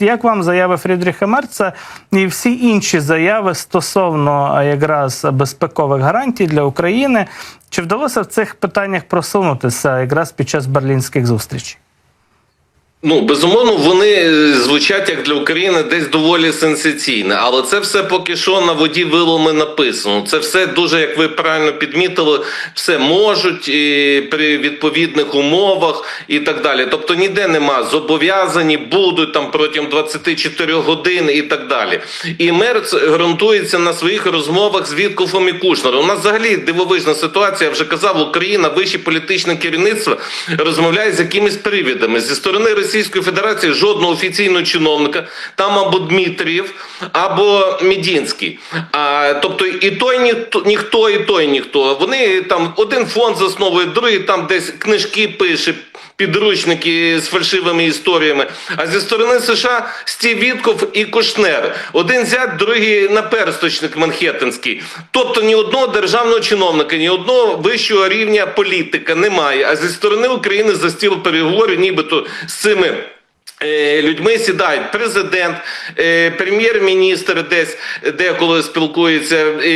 Як вам заяви Фрідріха Мерца і всі інші заяви стосовно якраз безпекових гарантій для України? Чи вдалося в цих питаннях просунутися якраз під час берлінських зустрічей? Ну, безумовно, вони е, звучать як для України десь доволі сенсаційне, але це все поки що на воді вилами написано. Це все дуже, як ви правильно підмітили, все можуть і при відповідних умовах і так далі. Тобто ніде нема зобов'язані, будуть там протягом 24 годин і так далі. І Мерц ґрунтується на своїх розмовах з Віткофом і Кушнером. У нас взагалі дивовижна ситуація. Я вже казав, Україна, вище політичне керівництво розмовляє з якимись привідами зі сторони Російської Федерації жодного офіційного чиновника, там або Дмитрієв, або Мідінський. А, тобто і той ніхто, ніхто, і той ніхто. Вони там один фонд засновує, другий там десь книжки пише. Підручники з фальшивими історіями. А зі сторони США Стів Вітков і Кушнер. Один зять, другий наперсточник Манхеттенський. Тобто ні одного державного чиновника, ні одного вищого рівня політика немає. А зі сторони України за стіл переговорів, нібито з цими. е, Людьми сідають президент, е, прем'єр-міністр десь деколи спілкується,